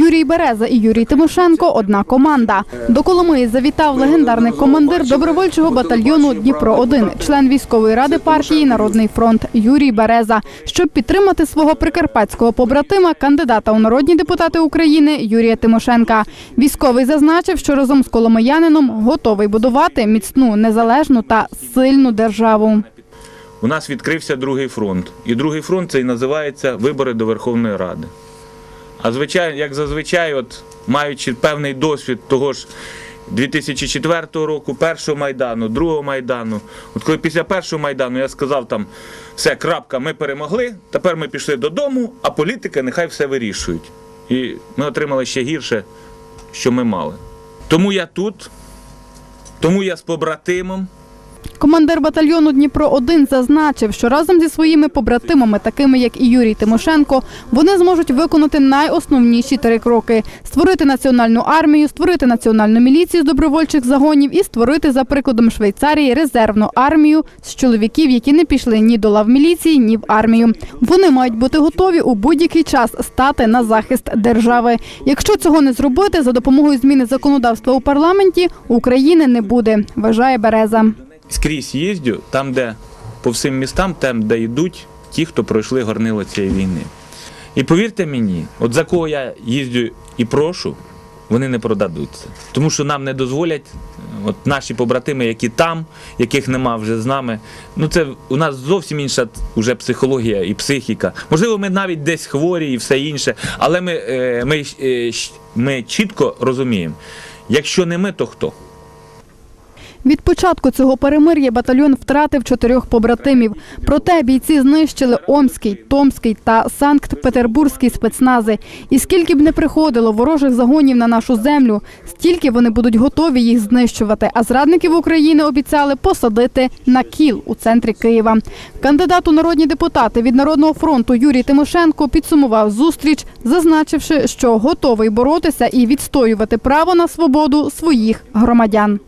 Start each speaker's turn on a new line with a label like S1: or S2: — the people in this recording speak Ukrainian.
S1: Юрій Береза і Юрій Тимошенко одна команда. До Коломиї завітав легендарний командир добровольчого батальйону Дніпро 1 член військової ради партії Народний фронт Юрій Береза, щоб підтримати свого прикарпатського побратима, кандидата у народні депутати України Юрія Тимошенка. Військовий зазначив, що разом з коломиянином готовий будувати міцну, незалежну та сильну державу.
S2: У нас відкрився другий фронт. І другий фронт це і називається вибори до Верховної Ради. А звичайно, як зазвичай, от, маючи певний досвід того ж 2004 року, першого майдану, другого майдану. От коли після першого майдану я сказав там, все, крапка, ми перемогли, тепер ми пішли додому, а політики нехай все вирішують. І ми отримали ще гірше, що ми мали. Тому я тут, тому я з побратимом.
S1: Командир батальйону Дніпро 1 зазначив, що разом зі своїми побратимами, такими як і Юрій Тимошенко, вони зможуть виконати найосновніші три кроки: створити національну армію, створити національну міліцію з добровольчих загонів і створити за прикладом Швейцарії резервну армію з чоловіків, які не пішли ні до лав міліції, ні в армію. Вони мають бути готові у будь-який час стати на захист держави. Якщо цього не зробити за допомогою зміни законодавства у парламенті, України не буде, вважає Береза.
S2: Скрізь їздю, там, де по всім містам, там, де йдуть ті, хто пройшли горнило цієї війни. І повірте мені, от за кого я їздю і прошу, вони не продадуться. Тому що нам не дозволять, от наші побратими, які там, яких нема вже з нами. Ну це у нас зовсім інша вже психологія і психіка. Можливо, ми навіть десь хворі і все інше, але ми, е, ми, е, ми чітко розуміємо, якщо не ми, то хто?
S1: Від початку цього перемир'я батальйон втратив чотирьох побратимів. Проте бійці знищили Омський, Томський та Санкт-Петербурзький спецнази. І скільки б не приходило ворожих загонів на нашу землю, стільки вони будуть готові їх знищувати. А зрадників України обіцяли посадити на кіл у центрі Києва. Кандидат у народні депутати від Народного фронту Юрій Тимошенко підсумував зустріч, зазначивши, що готовий боротися і відстоювати право на свободу своїх громадян.